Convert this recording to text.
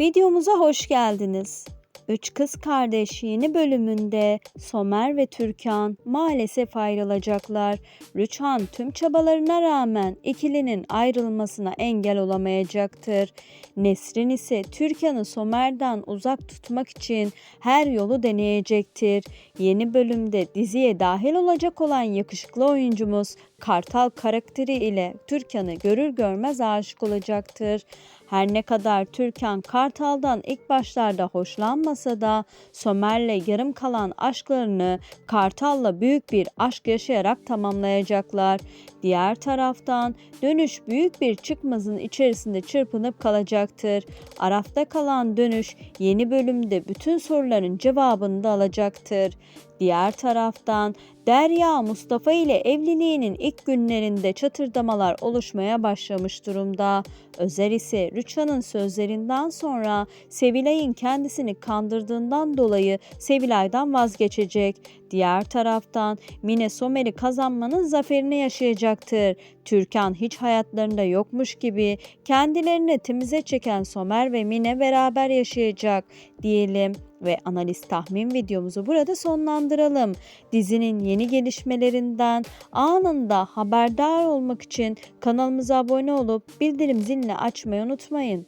Videomuza hoş geldiniz. Üç Kız Kardeş yeni bölümünde Somer ve Türkan maalesef ayrılacaklar. Rüçhan tüm çabalarına rağmen ikilinin ayrılmasına engel olamayacaktır. Nesrin ise Türkan'ı Somer'den uzak tutmak için her yolu deneyecektir. Yeni bölümde diziye dahil olacak olan yakışıklı oyuncumuz Kartal karakteri ile Türkan'ı görür görmez aşık olacaktır. Her ne kadar Türkan Kartal'dan ilk başlarda hoşlanmasa da Somer'le yarım kalan aşklarını Kartal'la büyük bir aşk yaşayarak tamamlayacaklar. Diğer taraftan dönüş büyük bir çıkmazın içerisinde çırpınıp kalacaktır. Arafta kalan dönüş yeni bölümde bütün soruların cevabını da alacaktır. Diğer taraftan Derya Mustafa ile evliliğinin ilk günlerinde çatırdamalar oluşmaya başlamış durumda. Özer ise Rüçhan'ın sözlerinden sonra Sevilay'ın kendisini kandırdığından dolayı Sevilay'dan vazgeçecek. Diğer taraftan Mine Somer'i kazanmanın zaferini yaşayacaktır. Türkan hiç hayatlarında yokmuş gibi kendilerini temize çeken Somer ve Mine beraber yaşayacak diyelim ve analiz tahmin videomuzu burada sonlandıralım. Dizinin yeni gelişmelerinden anında haberdar olmak için kanalımıza abone olup bildirim zilini açmayı unutmayın.